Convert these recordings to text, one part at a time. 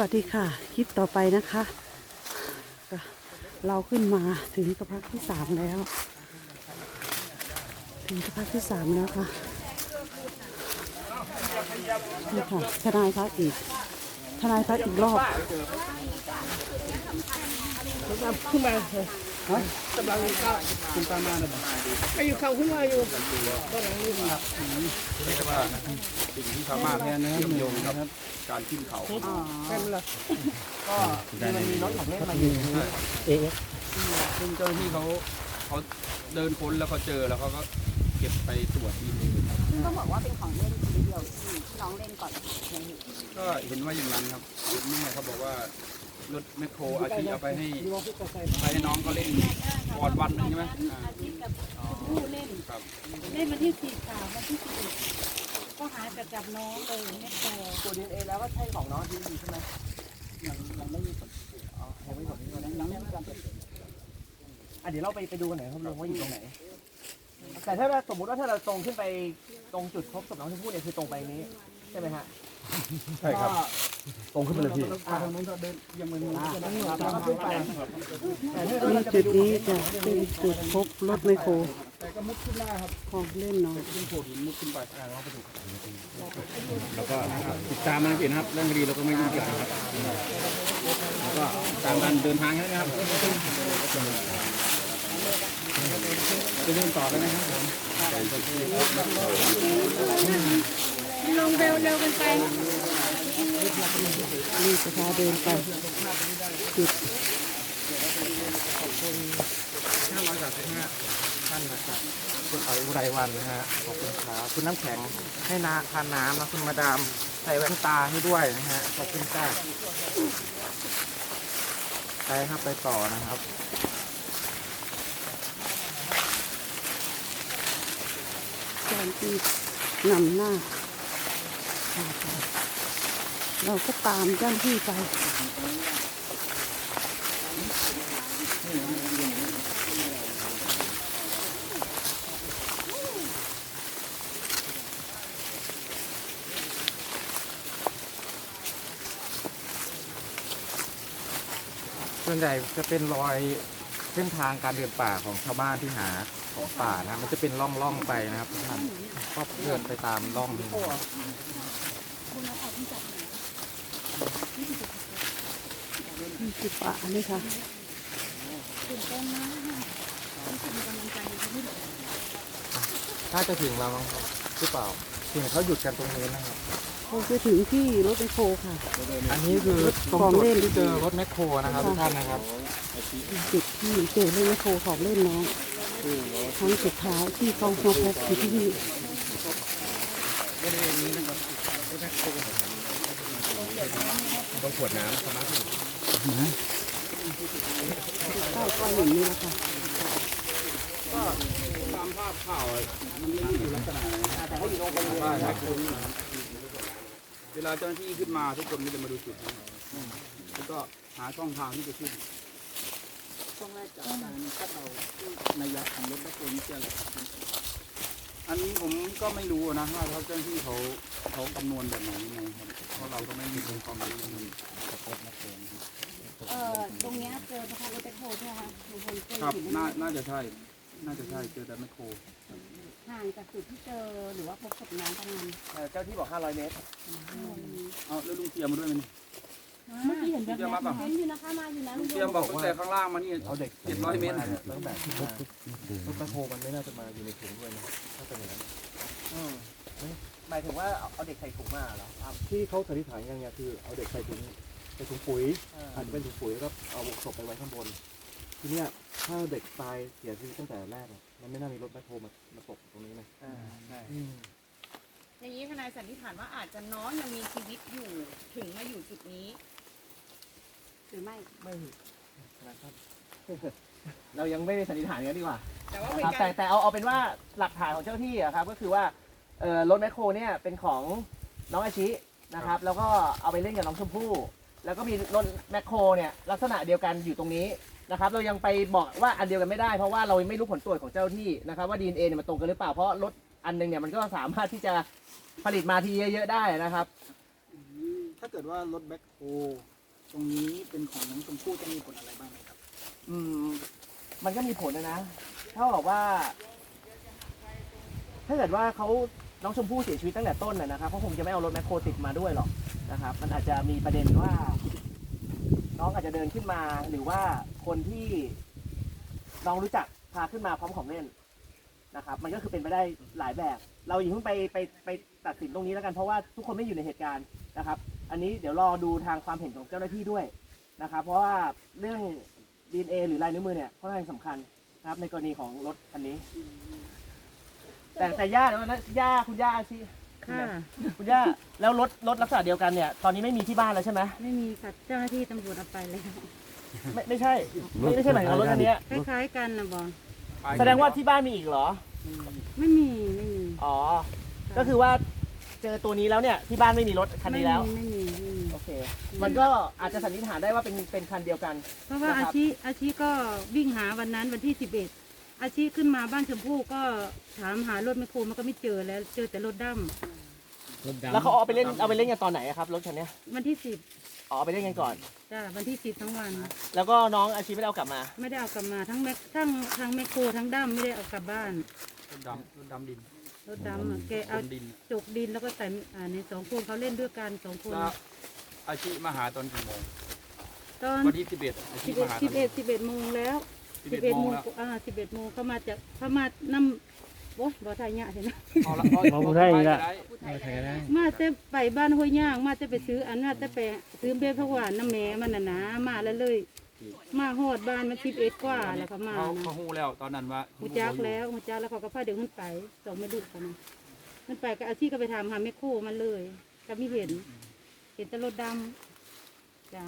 วัสดีค่ะ คลิปต่อไปนะคะ เราขึ้นมาถึงกระพักที่สามแล้ว ถึงกระพักที่สามแล้วค่ะนี่ค่ะทนายพักอีก ทนายพักอีกรอบขึ้นมาฮะกำลังเข้าคุณตามานะไม่อยู่เขาขึ้นมาอยู่ก็ลังนี่ครับสิ่งที่สามารถเชื่อมโยงกับการขึ้นเขาแค่นั้นละก็มันมีรถของเล่นมาอยู่เอ๊ซึ่งเจ้าหน้าที่เขาเขาเดินค้นแล้วเขาเจอแล้วเขาก็เก็บไปตรวจดีเอ็น ซึ่งต้องบอกว่าเป็นของเล่นชิ้นเดียวที่ที่น้องเล่นก่อนในเหตุก็เห็นว่าอย่างนั้นครับแม่เขาบอกว่ารถแมคโครอาชีเอาไปให้ไปให้น้องเขาเล่นก่อนวันหนึงใช่ไหมอ่าอาทิตย์กับผู้เล่น ครับเล่นวันที่สี่สามวันที่สิบเอ็ดก็หายจากจับน้องเลยแม่โตตัวดีเอแล้วก็ใช่ของน้องที่ดีใช่ไหมยังยังไม่มีผลอ๋อยังไม่มีผลที่ยังยังไม่มีการเปิดเผยอะเดี๋ยวเราไปไปดูกันหน่อยครับลุงว่าอยู่ตรงไหน แต่ถ้าเราสมมติว่าถ้าเราตรงขึ้นไปตรงจุดพบศพน้องชมพู่เนี่ยคือตรงไปนี้ใช่ไหมฮะใช่ครับ ตรงขึ้นไปเลยพี่ทางนู้นเดินยังไม่รู้เราก็ขึ้นไปแต่ถ้าเรานี่จะไปจุดดูนี้จะเป็นจุดพบรถไมคโครแต่ก็มุดขึ้นได้ครับของเล่นน้องขึ้นโขดหินมุดขึ้นไปอ่าเราไปดูแล้วก็ติดตามมันเป็นนะครับเรื่องคดีเราก็ไม่ยุ่งเกี่ยวนะครับแล้วก็ตามการเดินทางแค่นะครับ จะเดินต่อแล้วนะครับผมลงเร็วเร็วกันไปนี่จะพาเดินไปจุดท่านนะครับคุณอ๋อยอุไรวันนะฮะขอบคุณครับคุณน้ำแข็งให้นาทานน้ำนะคุณมาดามใส่แว่นตาให้ด้วยนะฮะขอบคุณจ้าไปครับไปต่อนะครับ การที่นำหน้าไปเราก็ตามเจ้าหน้าที่ไปส่วนใหญ่จะเป็นรอย เส้นทางการเดินป่าของชาวบ้านที่หาของป่านะมันจะเป็นร่องร่องๆไปนะครับทุกท่านก็เดินไปตามร่องนี้นะครับนี่คือป่านี่ค่ะถ้าจะถึงเราหรือเปล่าถึงเขาหยุดกันตรงนี้นะครับ เขาจะถึงที่รถไมคโครค่ะ อันนี้คือตรงของจุดเล่นที่เจอรถแมคโครนะครับทุกท่านนะครับจุดที่เจอรถไมคโครของเล่นน้องครั้งสุดท้ายที่เขามาพบอยู่ที่นี่ต้องขวดน้ำสมาร์ทใต้ก้อนหินนี่แหละค่ะตามภาพข่าวอะมันไม่ได้อยู่ลักษณะนั้นนะแต่เขาอยู่ตรงบริเวณ เวลาเจ้าหน้าที่ขึ้นมาทุกคนก็จะมาดูจุดนี้แล้วก็หาช่องทางที่จะขึ้น ช่วงแรกจากการคาดเดาในยักษ์ของรถแบ็คโฮนี่จะอะไรอันนี้ผมก็ไม่รู้นะว่าเขาเจ้าหน้าที่เขาเขาคำนวณแบบไหนยังไงครับเพราะเราก็ไม่มีความรู้เรื่องนี้เอ่อตรงเนี้ยเจอสะพานรถไปโทใช่ไหมคะลุงพลเคยครับเห็นน่าไหมน่าจะใช่ น่าจะใช่เจอแต่แมคโคร ห่างจากจุดที่เจอหรือว่าพบศพน้องประมาณเจ้าที่บอก 500 เมตรเอาแล้วลุงเทียมมาด้วยไหมนี่เมื่อกี้เห็นลุงเทียมมาเปล่ะเห็นอยู่นะคะมาอยู่นะลุลุงงเทียมบอกตั้งแต่ข้างล่างมานี่ เอาเด็กเจ็ดร้อยเมตร ตั้งแต่ที่มารถแมคโครมันไม่น่าจะมาอยู่ในถุงด้วยนะถ้าเป็นอย่างนั้นหมายถึงว่าเอาเด็กใส่ถุงมาเหรอครับที่เขาสันนิษฐานกันเนี่ยคือเอาเด็กใส่ถุงใส่ถุงปุ๋ยอาจจะเป็นถุงปุ๋ยแล้วก็เอาศพไปไว้ข้างบน ทีเนี้ย ถ้าเด็กตายเสียชีวิตตั้งแต่แรกอะมันไม่น่ามีรถแมคโครมามาตกตรงนี้นะอ่าใช่อย่างนี้ทนายสันนิษฐานว่าอาจจะน้องยังมีชีวิตอยู่ถึงมาอยู่จุดนี้หรือไม่ ไม่นะครับ เรายังไม่ได้สันนิษฐานกันดีกว่าแต่ว่าเป็นครับกาแต่รแต่เอาเอาเป็นว่าหลักฐานของเจ้าหน้าที่อะครับก็คือว่าเอ่อรถแมคโครเนี่ยเป็นของน้องอาชินะครับแล้วก็เอาไปเล่นกับน้องชมพู่แล้วก็มีรถแมคโครเนี่ยลักษณะเดียวกันอยู่ตรงนี้ นะครับเรายังไปบอกว่าอันเดียวกันไม่ได้เพราะว่าเราไม่รู้ผลตรวจของเจ้าหน้าที่นะครับว่าดีเอ็นเอเนี่ยมันตรงกันหรือเปล่าเพราะรถอันหนึงเนี่ยมันก็สามารถที่จะผลิตมาทีเยอะๆได้นะครับถ้าเกิดว่ารถแบ็คโฮตรงนี้เป็นของน้องชมพู่จะมีผลอะไรบ้างไหมครับ อืมมันก็มีผลนะนะถ้าบอกว่า ถ้าเกิดว่าเขาน้องชมพู่เสียชีวิตตั้งแต่ต้นน่ะนะครับเขาคงจะไม่เอารถแมคโครติดมาด้วยหรอกนะครับ มันอาจจะมีประเด็นว่า น้องอาจจะเดินขึ้นมาหรือว่าคนที่น้องรู้จักพาขึ้นมาพร้อมของเล่นนะครับ มันก็คือเป็นไปได้หลายแบบ เราอย่าเพิ่งไปไปไปตัดสินตรงนี้แล้วกันเพราะว่าทุกคนไม่อยู่ในเหตุการณ์นะครับ อันนี้เดี๋ยวรอดูทางความเห็นของเจ้าหน้าที่ด้วยนะครับ เพราะว่าเรื่อง DNA หรือลายนิ้วมือเนี่ยค่อนข้างสำคัญนะครับในกรณีของรถคันนี้ แต่แต่ย่าเดี๋ยวนะย่าคุณย่าอาชี ค่ะ คุณย่าแล้วรถรถลักษณะเดียวกันเนี่ยตอนนี้ไม่มีที่บ้านแล้วใช่ไหมไม่มีค่ะเจ้าหน้าที่ตำรวจเอาไปแล้วไม่ไม่ใช่ไม่ไม่ใช่หมายถึงรถคันเนี้ยคล้ายๆกันนะบอลแสดงว่าที่บ้านมีอีกเหรอ ไม่มีไม่มีอ๋อ ก็คือว่าเจอตัวนี้แล้วเนี่ยที่บ้านไม่มีรถคันนี้แล้วไม่มีไม่มี โอเค มันก็อาจจะสันนิษฐานได้ว่าเป็นเป็นคันเดียวกัน เพราะว่านะครับอาชีอาชีก็วิ่งหาวันนั้นวันที่สิบเอ็ดอาชีขึ้นมาบ้านชมพู่ก็ถามหารถแมคโครมันก็ไม่เจอแล้วเจอแต่รถด แล้วเขาเอาไปเล่นเอาไปเล่นกันตอนไหนอะครับรถคันเนี้ยำวันที่สิบอ๋อเอาไปเล่นกันก่อน จ้าวันที่สิบทั้งวัน แล้วก็น้องอาชีไม่ได้เอากลับมา ไม่ได้เอากลับมาทั้งแมคทั้งทั้งแมคโครทั้งดั้มไม่ได้เอากลับบ้านรถดำรถดำดินรถดำอะแกเอาคนดินจกดินแล้วก็ใส่อ่าในสองคนเขาเล่นด้วยกันสองคน แล้วอาชีมาหาตอนกี่โมงตอนวันที่สิบเอ็ดอาชีสิบมาเอ็ดหาตสิอบนเอ็ดสิบเอ็ดโมงแล้วสิบสิบเอ็เอ็ดดโมโมงงแล้วอ่าสิบเอ็ดโมงเขามาจากเขามานำ โอ้บ่ทายเนี่ยเห็นไหมเอาละเอาเอาได้ละมาแต่ไปบ้านห้วยย่าง มาแต่ไปซื้ออันมาแต่ไปซื้อเบี้ยผักหวานน้ำแม่มันน่ะนะมาแล้วเลย มาฮอดบ้านมันสิบเอ็ดกว่าแล้วก็มาเขานะเขาหู้แล้วตอนนั้นว่าหูจักแล้วหูจักแล้วเขาก็พาเดี๋ยวขึ้นไปสองไม่ดุกันนะมันไปก็อาชีพก็ไปทำหาแม่โคมันเลย ก็ไม่เห็น เห็นแต่รถดำจ้ะ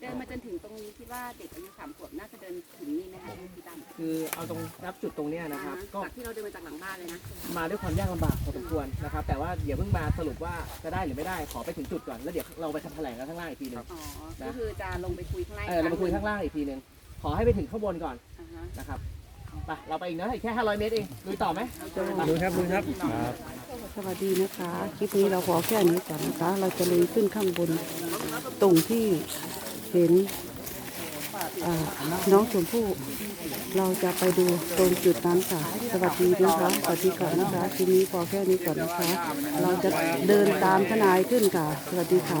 เดินมาจนถึงตรงนี้คิดว่าเด็กอายุสามขวบน่าจะเดินถึงนี่ไหมคะพี่ตั้มคือเอาตรงนับจุดตรงเนี้ยนะครับ ก็ จากที่เราเดินมาจากหลังบ้านเลยนะมาด้วยความยากลำบากพอสมควรนะครับ แต่ว่าอย่าเพิ่งมาสรุปว่าจะได้หรือไม่ได้ขอไปถึงจุดก่อนแล้วเดี๋ยวเราไปทำแถลงกันข้างล่างอีกทีหนึงอ๋อก็คือจะลงไปคุยข้างล่างเออเราไปคุยข้างล่างอีกทีหนึงขอให้ไปถึงข้างบนก่อนอ่าฮะนะครับไปเราไปอีกนะอีกแค่ 500 เมตรเองลุยต่อไหมดูครับดูครับ สวัสดีนะคะ คลิปนี้เราขอแค่นี้ก่อนนะคะ เราจะลุยขึ้นข้างบน ตรงที่ เห็นน้องชมพู่เราจะไปดูตรงจุดนั้นค่ะ สวัสดีนะคะสวัสดีก่อนนะคะคลิปนี้ขอแค่นี้ก่อนนะคะ เราจะเดินตามทนายขึ้นค่ะ สวัสดีค่ะ